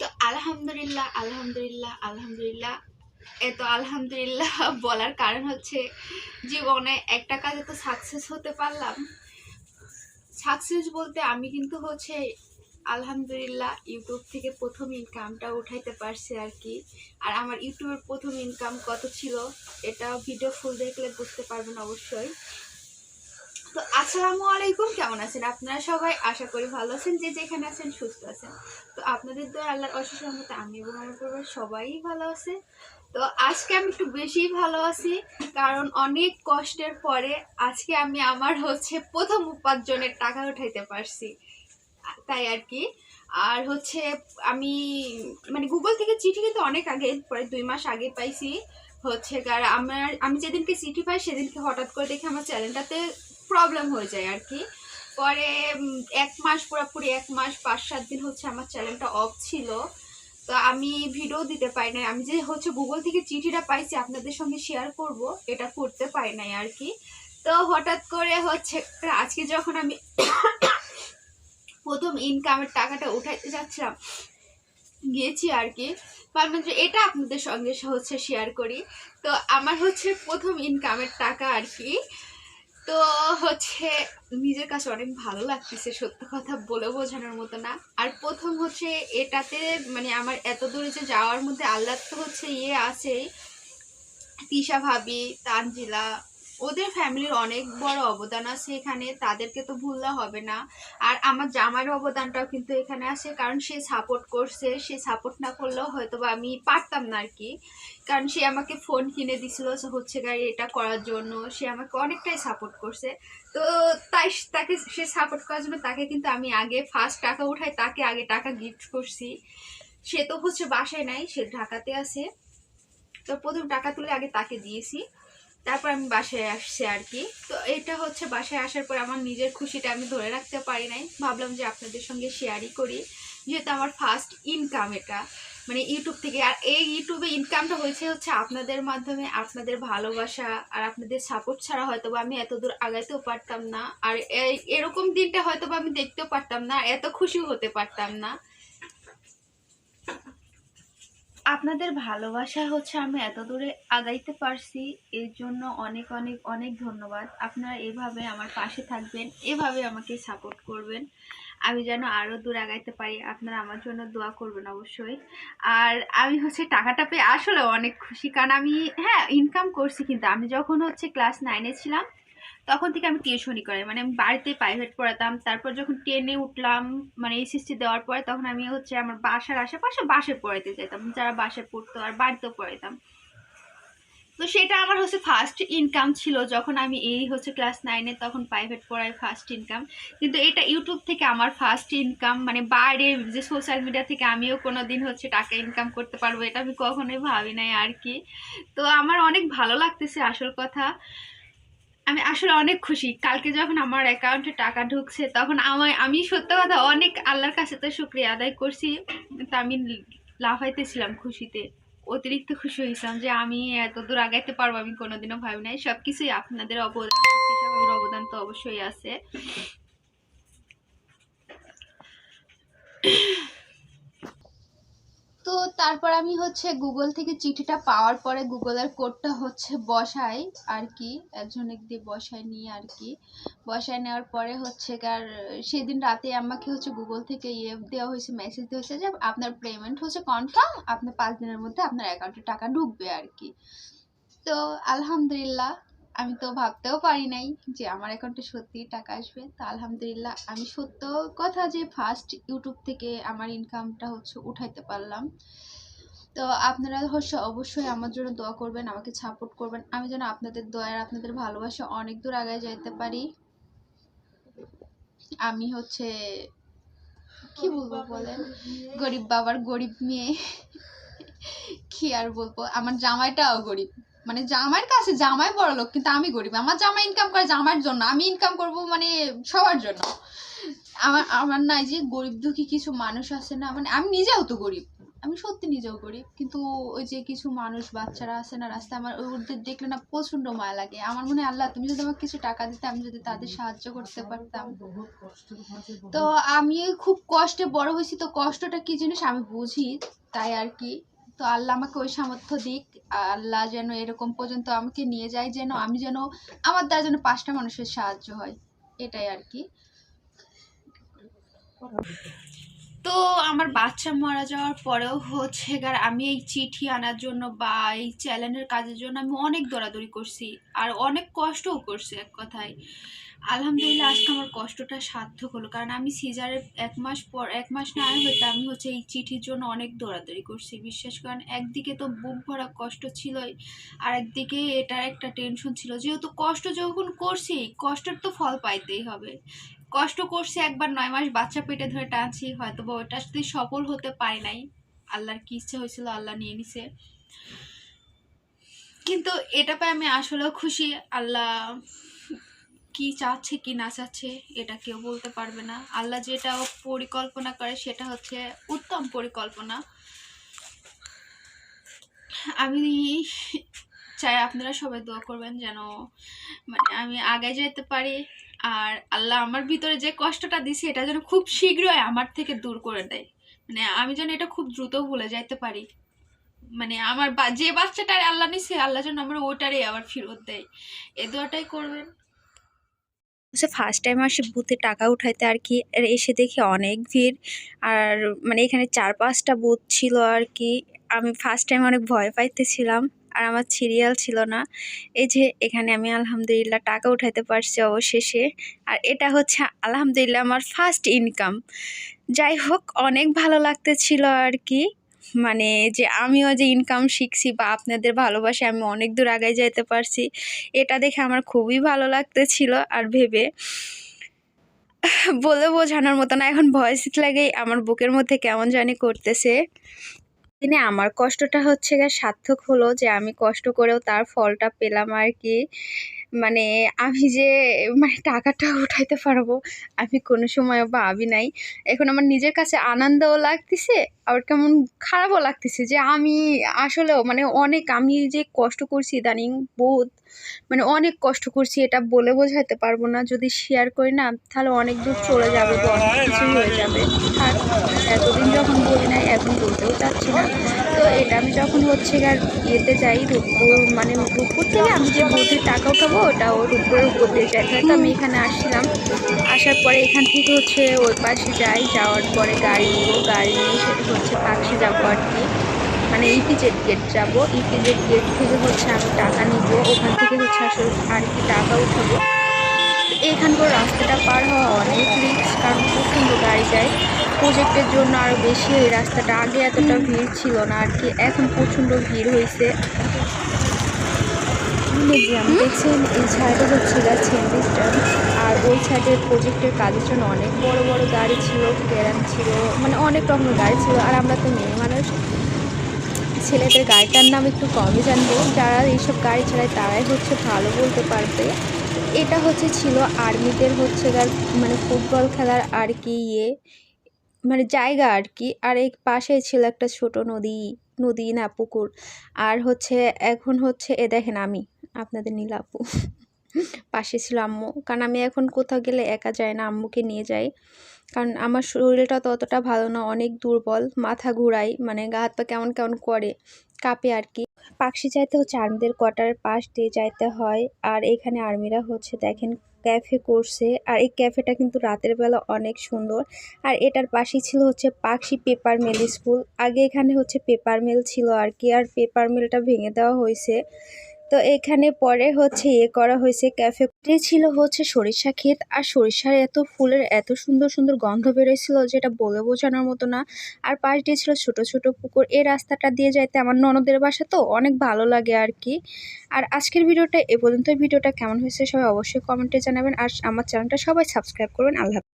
তো আলহামদুলিল্লাহ আলহামদুলিল্লাহ আলহামদুলিল্লাহ। এত আলহামদুলিল্লাহ বলার কারণ হচ্ছে জীবনে একটা কাজে তো সাকসেস হতে পারলাম। সাকসেস বলতে আমি কিন্তু হচ্ছে আলহামদুলিল্লাহ ইউটিউব থেকে প্রথম ইনকামটা উঠাইতে পারছি আর কি। আর আমার ইউটিউবের প্রথম ইনকাম কত ছিল, এটা ভিডিও ফুল দেখলে বুঝতে পারবেন অবশ্যই। তো আসসালামু আলাইকুম, কেমন আছেন? আপনারা সবাই আশা করি ভালো আছেন, যে যেখানে আছেন সুস্থ আছেন। তো আপনাদের তো আল্লাহর অশেষ রহমতে আমি এবং আমার পরিবার সবাই ভালো আছে। তো আজকে আমি একটু বেশি ভালো আছি, কারণ অনেক কষ্টের পরে আজকে আমি আমার হচ্ছে প্রথম উপার্জনের টাকা উঠাইতে পারছি। তাই আর কি। আর হচ্ছে আমি মানে গুগল থেকে চিঠি কিন্তু অনেক আগে পরে দুই মাস আগে পাইছি। হচ্ছে কার আমার, আমি যেদিনকে চিঠি পাই, সেদিনকে হঠাৎ করে দেখি আমার চ্যানেলটাতে প্রবলেম হয়ে যায় আর কি পরে এক মাস, পুরোপুরি এক মাস পাঁচ সাত দিন হচ্ছে আমার চ্যানেলটা অফ ছিল। তো আমি ভিডিও দিতে পারি নাই। আমি যে হচ্ছে গুগল থেকে চিঠিটা পাইছি, আপনাদের সঙ্গে শেয়ার করব। এটা করতে পারি নাই আর কি তো হঠাৎ করে হচ্ছে, আজকে যখন আমি প্রথম ইনকামের টাকাটা উঠাইতে যাচ্ছিলাম, গিয়েছি আর কি ভাবলাম এটা আপনাদের সঙ্গে হচ্ছে শেয়ার করি। তো আমার হচ্ছে প্রথম ইনকামের টাকা আর কি তো হচ্ছে নিজের কাছে অনেক ভালো লাগতেছে সত্য কথা বলে বোঝানোর মতো না। আর প্রথম হচ্ছে এটাতে মানে আমার এত দূরে যে যাওয়ার মধ্যে আল্লাহ তো হচ্ছে ইয়ে আছেই। তিশা ভাবি, তানজিলা ওদের ফ্যামিলির অনেক বড় অবদান আছে এখানে, তাদেরকে তো ভুললে হবে না। আর আমার জামাইয়ের অবদানটাও কিন্তু এখানে আছে, কারণ সে সাপোর্ট করছে, সে সাপোর্ট না করলেও হয়তো বা আমি পারতাম না আর কি। কারণ সে আমাকে ফোন কিনে দিছিল হচ্ছে গাড়ি এটা করার জন্য। সে আমাকে অনেকটাই সাপোর্ট করছে। তো তাই তাকে সে সাপোর্ট করার জন্য তাকে কিন্তু আমি আগে ফার্স্ট টাকা উঠাই, তাকে আগে টাকা গিফট করছি। সে তো হচ্ছে বাসায় নাই, সে ঢাকাতে আছে। তো প্রথম টাকা তুলে আগে তাকে দিয়েছি। তারপর আমি বাসায় আসছি আর কি। তো এটা হচ্ছে বাসায় আসার পর আমার নিজের খুশিটা আমি ধরে রাখতে পারি নাই। ভাবলাম যে আপনাদের সঙ্গে শেয়ারই করি। যেহেতু আমার ফার্স্ট ইনকাম এটা। মানে ইউটিউব থেকে আর এই ইউটিউবে ইনকামটা হয়েছে হচ্ছে আপনাদের মাধ্যমে, আপনাদের ভালোবাসা আর আপনাদের সাপোর্ট ছাড়া হয়তো আমি এত দূর আগাইতেও পারতাম না। আর এরকম দিনটা হয়তো আমি দেখতেও পারতাম না এত খুশিও হতে পারতাম না। আপনাদের ভালোবাসা হচ্ছে আমি এত দূরে আগাইতে পারছি, এর জন্য অনেক অনেক অনেক ধন্যবাদ। আপনারা এভাবে আমার পাশে থাকবেন, এভাবে আমাকে সাপোর্ট করবেন। আমি যেন আরও দূর আগাইতে পারি, আপনারা আমার জন্য দোয়া করবেন অবশ্যই। আর আমি হচ্ছে টাকাটা পেয়ে আসলে অনেক খুশি, কারণ আমি হ্যাঁ ইনকাম করছি কিন্তু। আমি যখন হচ্ছে ক্লাস নাইনে ছিলাম তখন থেকে আমি টিউশনই করাই। মানে আমি বাড়িতে প্রাইভেট পড়াতাম, তারপর যখন টেনে উঠলাম মানে এসএসসি দেওয়ার পরে তখন আমি হচ্ছে আমার বাসার আশেপাশে বাসে পড়াইতে যেতাম যারা বাসে পড়তো আর বাড়িতেও পড়াইতাম। তো সেটা আমার হচ্ছে ফার্স্ট ইনকাম ছিল যখন আমি এই হচ্ছে ক্লাস নাইনে তখন প্রাইভেট পড়াই ফার্স্ট ইনকাম কিন্তু এটা ইউটিউব থেকে আমার ফার্স্ট ইনকাম মানে বাইরে যে সোশ্যাল মিডিয়া থেকে আমিও কোনো দিন হচ্ছে টাকা ইনকাম করতে পারব এটা আমি কখনোই ভাবি নাই আর কি। তো আমার অনেক ভালো লাগতেছে আসল কথা। আমি আসলে অনেক খুশি। কালকে যখন আমার অ্যাকাউন্টে টাকা ঢুকছে, তখন আমার আমি সত্য কথা অনেক আল্লাহর কাছে তো শুক্রিয়া আদায় করছি। তো আমি লাফাইতেছিলাম খুশিতে। অতিরিক্ত খুশি হয়েছিলাম যে আমি এত দূর আগাইতে পারব, আমি কোনোদিনও ভাবি নাই। সব কিছুই আপনাদের অবদান অবদান তো অবশ্যই আছে। তো তারপর আমি হচ্ছে গুগল থেকে চিঠিটা পাওয়ার পরে গুগলের কোডটা হচ্ছে বসাই আর কি একজনের দিয়ে বসায় নিয়ে আর কি। বসায় নেওয়ার পরে হচ্ছে কার সেদিন রাতে আমাকে হচ্ছে গুগল থেকে ইয়ে দেওয়া হয়েছে মেসেজ দেওয়া হয়েছে যে আপনার পেমেন্ট হচ্ছে কনফার্ম আপনার পাঁচ দিনের মধ্যে আপনার অ্যাকাউন্টে টাকা ঢুকবে আর কি। তো আলহামদুলিল্লাহ আমি তো ভাবতেও পারি নাই যে আমার অ্যাকাউন্টে সত্যিই টাকা আসবে। তো আলহামদুলিল্লাহ আমি সত্য কথা যে ফার্স্ট ইউটিউব থেকে আমার ইনকামটা হচ্ছে উঠাইতে পারলাম। তো আপনারা হচ্ছে অবশ্যই আমার জন্য দোয়া করবেন আমাকে সাপোর্ট করবেন। আমি যেন আপনাদের দয়া আর আপনাদের ভালোবাসা অনেক দূর আগায় যাইতে পারি। আমি হচ্ছে কি বলব বলেন? গরিব বাবার গরিব মেয়ে। কি আর বলব? আমার জামাইটাও গরিব। মানে জামাইয়ের কাছে জামাই বড় লোক, কিন্তু আমি গরিব। আমার জামাই ইনকাম করে জামাইয়ের জন্য, আমি ইনকাম করব মানে সবার জন্য। আমার আমার নাই যে গরিব দুঃখী কিছু মানুষ আছে না মানে আমি নিজেও তো গরিব। আমি সত্যি নিজেও করি কিন্তু ওই যে কিছু মানুষ, বাচ্চারা আছে না রাস্তায়, আমার ওদের দেখলে না প্রচণ্ড মায়া লাগে। আমার মনে হয়, আল্লাহ, তুমি যদি আমাকে কিছু টাকা দিতে, আমি যদি তাদের সাহায্য করতে পারতাম। তো আমি খুব কষ্টে বড় হয়েছি, তো কষ্টটা কি জিনিস আমি বুঝি, তাই আর কি। তো আল্লাহ আমাকে ওই সামর্থ্য দিক, আল্লাহ যেন এরকম পর্যন্ত আমাকে নিয়ে যায় যেন আমি যেন আমার দ্বারা যেন পাঁচটা মানুষের সাহায্য হয়, এটাই আর কি। তো আমার বাচ্চা মারা যাওয়ার পরেও হচ্ছে গার আমি এই চিঠি আনার জন্য বা এই চ্যানেলের কাজের জন্য আমি অনেক দৌড়াদৌড়ি করছি আর অনেক কষ্টও করছি এক কথায়। আলহামদুলিল্লাহ আজকে আমার কষ্টটা সার্থক হলো। কারণ আমি সিজারের এক মাস পর, এক মাস না আয় হইতে আমি হচ্ছে এই চিঠির জন্য অনেক দৌড়াদৌড়ি করছি। বিশ্বাস করেন, একদিকে তো বুক ভরা কষ্ট ছিলই আর একদিকে এটার একটা টেনশন ছিল। যেহেতু কষ্ট যখন করছি, কষ্টের তো ফল পাইতেই হবে। কষ্ট করছি একবার নয় মাস বাচ্চা পেটে ধরে টানছি হয়তো বা ওটা যদি সফল হতে পারি নাই। আল্লাহর কি ইচ্ছে হয়েছিল, আল্লাহ নিয়ে নিছে। কিন্তু এটা পাই আমি আসলেও খুশি, আল্লাহ কি চাচ্ছে, কি না চাচ্ছে, এটা কেউ বলতে পারবে না। আল্লাহ যেটা পরিকল্পনা করে, সেটা হচ্ছে উত্তম পরিকল্পনা। আমি চাই আপনারা সবাই দোয়া করবেন যেন মানে আমি আগে যেতে পারি। আর আল্লাহ আমার ভিতরে যে কষ্টটা দিছে, এটা যেন খুব শীঘ্রই আমার থেকে দূর করে দেয়। মানে আমি যেন এটা খুব দ্রুত ভুলে যাইতে পারি। মানে আমার যে বাচ্চাটার আল্লাহ নিছে, আল্লাহ যেন আমার ওটারই আবার ফেরত দেয়। এ দোয়াটাই করবেন। হচ্ছে ফার্স্ট টাইম আসি বুথে টাকা উঠাইতে আর কি এসে দেখি অনেক ভিড়। আর মানে এখানে চার পাঁচটা বুথ ছিল আর কি। আমি ফার্স্ট টাইম অনেক ভয় পাইতেছিলাম। আর আমার সিরিয়াল ছিল না। এই যে এখানে আমি আলহামদুলিল্লাহ টাকা উঠাইতে পারছি অবশেষে। আর এটা হচ্ছে আলহামদুলিল্লাহ আমার ফার্স্ট ইনকাম যাই হোক, অনেক ভালো লাগতেছিল আর কি মানে যে আমিও যে ইনকাম শিখছি বা আপনাদের ভালোবাসে, আমি অনেক দূর আগায় যাইতে পারছি। এটা দেখে আমার খুবই ভালো লাগতেছিল আর ভেবে। বলে বোঝানোর মতো না, এখন ভয়েস লাগেই আমার বুকের মধ্যে কেমন জানি করতেছে। দিনে আমার কষ্টটা হচ্ছে গিয়ে সার্থক হলো যে আমি কষ্ট করেও তার ফলটা পেলাম আর কি। মানে আমি যে মানে টাকাটা উঠাইতে পারব, আমি কোনো সময় ভাবি নাই। এখন আমার নিজের কাছে আনন্দও লাগতেছে, আবার কেমন খারাপও লাগতেছে যে আমি আসলেও মানে অনেক আমি যে কষ্ট করছি ইদানিং বহুত মানে অনেক কষ্ট করছি, এটা বলে বোঝাতে পারব না। যদি শেয়ার করি না, তাহলে অনেক দূর চলে যাবে বা অনেক কিছুই হয়ে যাবে। আর এতদিন যখন বলি না এখন বলতেও চাচ্ছি না। তো এটা আমি যখন হচ্ছে গা ইয়েতে যাই রূপপুর মানে রূপপুর থেকে আমি যে বোধের টাকা উঠাবো, ওটা ও রূপপুরের উপর দিয়ে যাই তো আমি এখানে আসছিলাম, আসার পরে এখান থেকে হচ্ছে ওই পাশে যাই, যাওয়ার পরে গাড়ি নিবো, গাড়ি নিয়ে সেটা হচ্ছে পাখি যাব আর কি। মানে ইপিজেড গেট যাব ইপিজেড গেট থেকে হচ্ছে আমি টাকা নিব ওখান থেকে হচ্ছে আসলে আর কি টাকা উঠাবো। এখানকার রাস্তাটা পার হওয়া অনেক রিক্স কারণ প্রচণ্ড গাড়ি যায়। প্রজেক্টের জন্য আরও বেশি এই রাস্তাটা আগে এতটা ভিড় ছিল না আর কি এখন প্রচণ্ড ভিড় হয়েছে দেখছেন এই সাইডে হচ্ছে যাচ্ছেন আর ওই সাইডে প্রজেক্টের কাজের জন্য অনেক বড় বড় গাড়ি ছিল ক্যারাম ছিল মানে অনেক রকমের গাড়ি ছিল আর আমরা তো মেয়ে মানুষ ছেলেদের গাড়িটার নাম একটু কমই জানব। যারা এইসব গাড়ি চালায় তারাই হচ্ছে ভালো বলতে পারবে। এটা হচ্ছে ছিল আর্মিদের হচ্ছে তার মানে ফুটবল খেলার আর কি ইয়ে। মানে জায়গা আর কি। আর এই পাশে ছিল একটা ছোট নদী নদী না পুকুর। আর হচ্ছে এখন হচ্ছে এ দেখেন আমি, আপনাদের নীলাপু পাশে ছিল আম্মু। কারণ আমি এখন কোথাও গেলে একা যাই না, আম্মুকে নিয়ে যাই কারণ আমার শরীরটা তো অতটা ভালো না, অনেক দুর্বল, মাথা ঘুরাই মানে গা হাত পা কেমন কেমন করে, কাঁপে আর কি। পাকশি যাইতে হচ্ছে আর্মিদের কোয়ার্টারের পাশ দিয়ে যাইতে হয়, আর এখানে আর্মিরা হচ্ছে দেখেন ক্যাফে করছে, আর এই ক্যাফেটা কিন্তু রাতের বেলা অনেক সুন্দর। আর এটার পাশেই ছিল হচ্ছে পাকশি পেপার মিল স্কুল, আগে এখানে হচ্ছে পেপার মিল ছিল আর কি, আর পেপার মিলটা ভেঙে দেওয়া হয়েছে। তো এখানে পরে হচ্ছে ইয়ে করা হয়েছে ক্যাফে ছিল হচ্ছে সরিষা ক্ষেত। আর সরিষার এত ফুলের এত সুন্দর সুন্দর গন্ধ বেরোয়ছিল যেটা বলে বোঝানোর মতো না। আর পাশ দিয়ে ছিল ছোট ছোট পুকুর। এই রাস্তাটা দিয়ে যাইতে আমার ননদের বাসা তো অনেক ভালো লাগে আর কি। আর আজকের ভিডিওটা এ পর্যন্ত ভিডিওটা কেমন হয়েছে সবাই অবশ্যই কমেন্টে জানাবেন। আর আমার চ্যানেলটা সবাই সাবস্ক্রাইব করবেন। আল্লাহ।